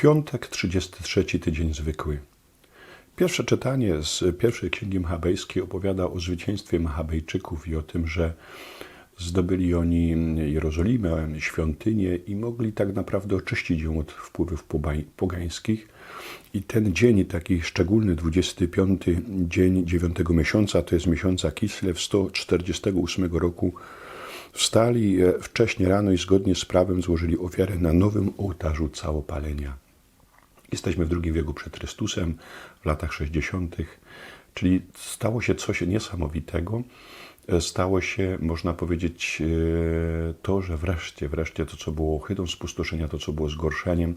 Piątek, 33 tydzień zwykły. Pierwsze czytanie z pierwszej księgi Machabejskiej opowiada o zwycięstwie Machabejczyków i o tym, że zdobyli oni Jerozolimę, świątynię i mogli tak naprawdę oczyścić ją od wpływów pogańskich. I ten dzień, taki szczególny, 25 dzień 9 miesiąca, to jest miesiąca Kislew 148 roku, wstali wcześnie rano i zgodnie z prawem złożyli ofiarę na nowym ołtarzu całopalenia. Jesteśmy w drugim wieku przed Chrystusem, w latach 60., czyli stało się coś niesamowitego. Stało się, można powiedzieć, e, to, że wreszcie, wreszcie to, co było chydą spustoszenia, to, co było zgorszeniem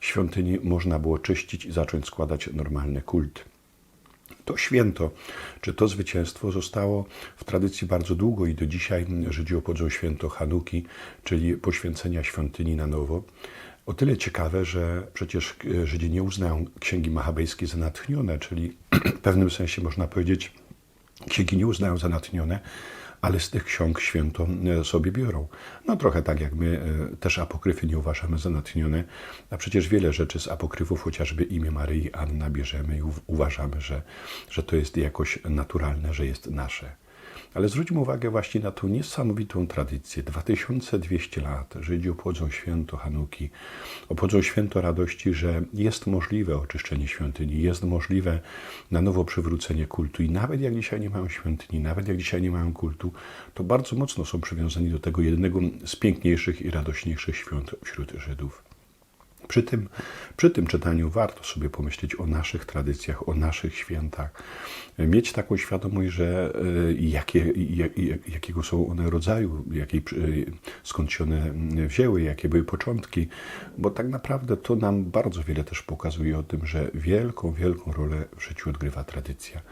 świątyni, można było czyścić i zacząć składać normalny kult. To święto, czy to zwycięstwo zostało w tradycji bardzo długo i do dzisiaj Żydzi obchodzą święto Hanuki, czyli poświęcenia świątyni na nowo. O tyle ciekawe, że przecież Żydzi nie uznają księgi machabejskiej za natchnione, czyli w pewnym sensie można powiedzieć, księgi nie uznają za natchnione, ale z tych ksiąg święto e, sobie biorą. No trochę tak jak my e, też apokryfy nie uważamy za natchnione, a przecież wiele rzeczy z apokryfów, chociażby imię Maryi Anna bierzemy i uważamy, że, że to jest jakoś naturalne, że jest nasze. Ale zwróćmy uwagę właśnie na tą niesamowitą tradycję. 2200 lat Żydzi obchodzą święto Hanuki, obchodzą święto radości, że jest możliwe oczyszczenie świątyni, jest możliwe na nowo przywrócenie kultu. I nawet jak dzisiaj nie mają świątyni, nawet jak dzisiaj nie mają kultu, to bardzo mocno są przywiązani do tego jednego z piękniejszych i radośniejszych świąt wśród Żydów. Przy tym, przy tym czytaniu warto sobie pomyśleć o naszych tradycjach, o naszych świętach. Mieć taką świadomość, że e, jakie, jak, jakiego są one rodzaju, jakiej, skąd się one wzięły, jakie były początki, bo tak naprawdę to nam bardzo wiele też pokazuje o tym, że wielką, wielką rolę w życiu odgrywa tradycja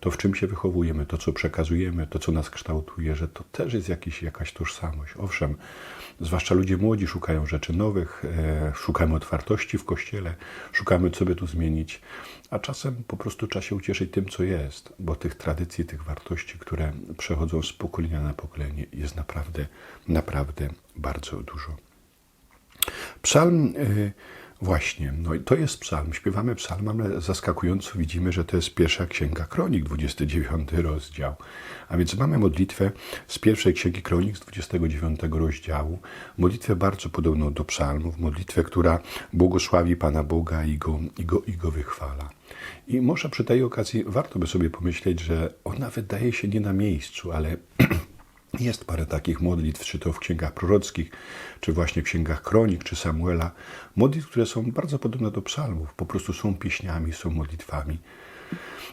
to, w czym się wychowujemy, to, co przekazujemy, to, co nas kształtuje, że to też jest jakiś, jakaś tożsamość. Owszem, zwłaszcza ludzie młodzi szukają rzeczy nowych, e, szukamy otwartości w kościele, szukamy, co by tu zmienić, a czasem po prostu trzeba się ucieszyć tym, co jest, bo tych tradycji, tych wartości, które przechodzą z pokolenia na pokolenie, jest naprawdę, naprawdę bardzo dużo. Psalm. E, Właśnie, no i to jest psalm. Śpiewamy psalm, ale zaskakująco widzimy, że to jest pierwsza księga Kronik, 29 rozdział. A więc mamy modlitwę z pierwszej księgi Kronik, z 29 rozdziału. Modlitwę bardzo podobną do psalmów, modlitwę, która błogosławi Pana Boga i go, i go, i go wychwala. I może przy tej okazji warto by sobie pomyśleć, że ona wydaje się nie na miejscu, ale Jest parę takich modlitw, czy to w księgach prorockich, czy właśnie w księgach kronik, czy Samuela. Modlitw, które są bardzo podobne do psalmów, po prostu są pieśniami, są modlitwami.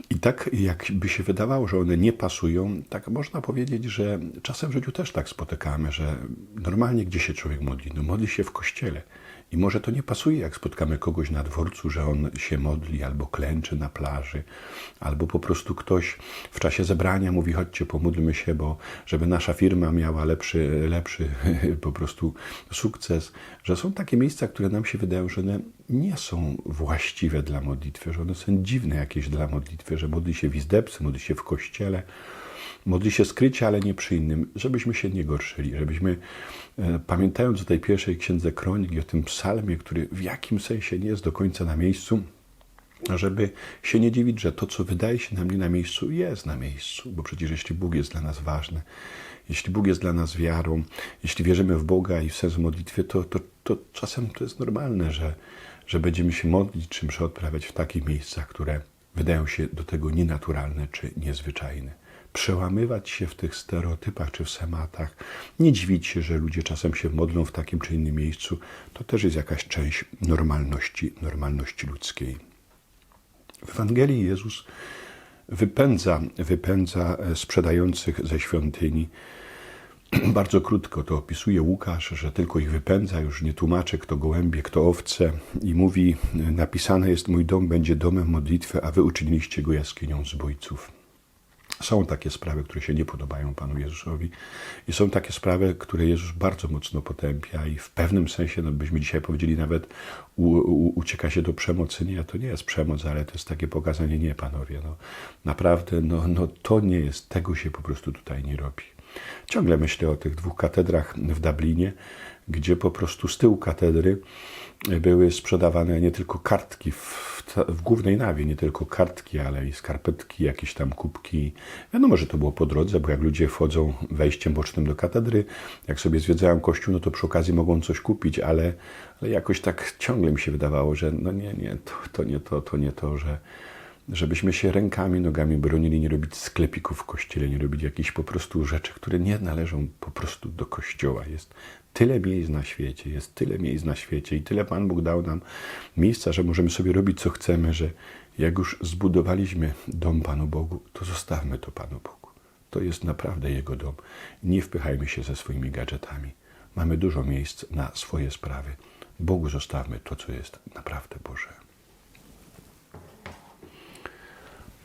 I tak jakby się wydawało, że one nie pasują, tak można powiedzieć, że czasem w życiu też tak spotykamy, że normalnie gdzie się człowiek modli? No modli się w kościele. I może to nie pasuje, jak spotkamy kogoś na dworcu, że on się modli albo klęczy na plaży, albo po prostu ktoś w czasie zebrania mówi: chodźcie, pomódlmy się, bo żeby nasza firma miała lepszy, lepszy po prostu sukces. Że są takie miejsca, które nam się wydają, że one nie są właściwe dla modlitwy, że one są dziwne jakieś dla modlitwy, że modli się w izdebce, modli się w kościele. Modli się skrycie, ale nie przy innym, żebyśmy się nie gorszyli, żebyśmy, e, pamiętając o tej pierwszej księdze kronik i o tym psalmie, który w jakim sensie nie jest do końca na miejscu, żeby się nie dziwić, że to, co wydaje się nam nie na miejscu, jest na miejscu, bo przecież jeśli Bóg jest dla nas ważny, jeśli Bóg jest dla nas wiarą, jeśli wierzymy w Boga i w sens modlitwy, to, to, to czasem to jest normalne, że, że będziemy się modlić czy mszę odprawiać w takich miejscach, które wydają się do tego nienaturalne czy niezwyczajne przełamywać się w tych stereotypach czy w schematach. Nie dziwić się, że ludzie czasem się modlą w takim czy innym miejscu. To też jest jakaś część normalności, normalności ludzkiej. W Ewangelii Jezus wypędza, wypędza sprzedających ze świątyni. Bardzo krótko to opisuje Łukasz, że tylko ich wypędza, już nie tłumaczy, kto gołębie, kto owce, i mówi: Napisane jest: Mój dom będzie domem modlitwy, a wy uczyniliście go jaskinią zbójców. Są takie sprawy, które się nie podobają Panu Jezusowi i są takie sprawy, które Jezus bardzo mocno potępia i w pewnym sensie, no byśmy dzisiaj powiedzieli nawet u, u, ucieka się do przemocy. Nie, to nie jest przemoc, ale to jest takie pokazanie, nie Panowie, no naprawdę, no, no to nie jest, tego się po prostu tutaj nie robi. Ciągle myślę o tych dwóch katedrach w Dublinie, gdzie po prostu z tyłu katedry były sprzedawane nie tylko kartki w, w głównej nawie, nie tylko kartki, ale i skarpetki, jakieś tam kubki. Wiadomo, że to było po drodze, bo jak ludzie wchodzą wejściem bocznym do katedry, jak sobie zwiedzają kościół, no to przy okazji mogą coś kupić, ale, ale jakoś tak ciągle mi się wydawało, że no nie, nie, to, to nie to, to nie to, że żebyśmy się rękami, nogami bronili, nie robić sklepików w kościele, nie robić jakichś po prostu rzeczy, które nie należą po prostu do kościoła. Jest tyle miejsc na świecie, jest tyle miejsc na świecie i tyle Pan Bóg dał nam miejsca, że możemy sobie robić co chcemy, że jak już zbudowaliśmy dom Panu Bogu, to zostawmy to Panu Bogu. To jest naprawdę Jego dom. Nie wpychajmy się ze swoimi gadżetami. Mamy dużo miejsc na swoje sprawy. Bogu zostawmy to, co jest naprawdę Boże.